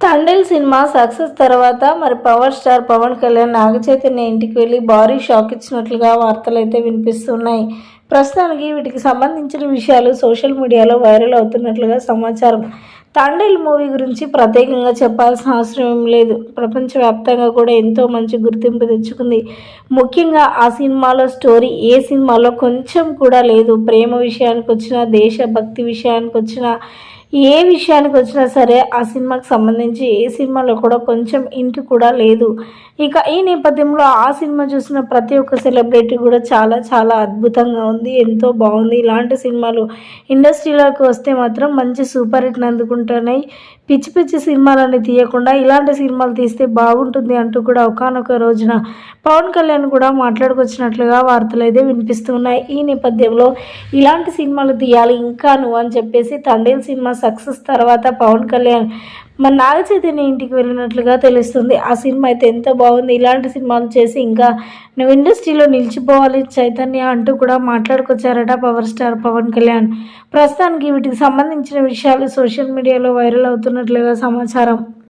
తండ్రి cinema success తర్వాత మరి పవర్ స్టార్ పవన్ కళ్యాణ్ నాగ చైతన్య ఇంటికి వెళ్ళి భారీ షాక్ ఇచ్చినట్లుగా వార్తలు అయితే వినిపిస్తున్నాయి. ప్రస్తుతానికి వీటికి సంబంధించిన విషయాలు సోషల్ మీడియాలో వైరల్ అవుతున్నట్లుగా సమాచారం. తండ్రిల్ మూవీ గురించి ప్రత్యేకంగా చెప్పాల్సిన అవసరం ఏం లేదు. ప్రపంచవ్యాప్తంగా కూడా ఎంతో మంచి గుర్తింపు తెచ్చుకుంది. ముఖ్యంగా ఆ సినిమాలో స్టోరీ ఏ సినిమాలో కొంచెం కూడా లేదు. ప్రేమ విషయానికి వచ్చినా దేశభక్తి విషయానికి వచ్చినా ఏ విషయానికి వచ్చినా సరే ఆ సినిమాకి సంబంధించి ఏ సినిమాలో కూడా కొంచెం ఇంటి కూడా లేదు. ఇక ఈ నేపథ్యంలో ఆ సినిమా చూసిన ప్రతి ఒక్క సెలబ్రిటీ కూడా చాలా చాలా అద్భుతంగా ఉంది. ఎంతో బాగుంది. ఇలాంటి సినిమాలు ఇండస్ట్రీలోకి వస్తే మాత్రం మంచి సూపర్ హిట్ని అందుకుంటున్నాయి. పిచ్చి పిచ్చి సినిమాలని తీయకుండా ఇలాంటి సినిమాలు తీస్తే బాగుంటుంది అంటూ కూడా ఒకనొక రోజున పవన్ కళ్యాణ్ కూడా మాట్లాడుకొచ్చినట్లుగా వార్తలు అయితే వినిపిస్తున్నాయి. ఈ నేపథ్యంలో ఇలాంటి సినిమాలు తీయాలి ఇంకా నువ్వు అని చెప్పేసి తండేల్ సినిమా సక్సెస్ తర్వాత పవన్ కళ్యాణ్. మన నాగ చైతన్య ఇంటికి వెళ్ళినట్లుగా తెలుస్తుంది. ఆ సినిమా అయితే ఎంత బాగుంది. ఇలాంటి సినిమాలు చేసి ఇంకా నువ్వు ఇండస్ట్రీలో నిలిచిపోవాలి చైతన్య అంటూ కూడా మాట్లాడుకొచ్చారట పవర్ స్టార్ పవన్ కళ్యాణ్. ప్రస్తుతానికి వీటికి సంబంధించిన విషయాలు సోషల్ మీడియాలో వైరల్ అవుతున్నట్లుగా సమాచారం.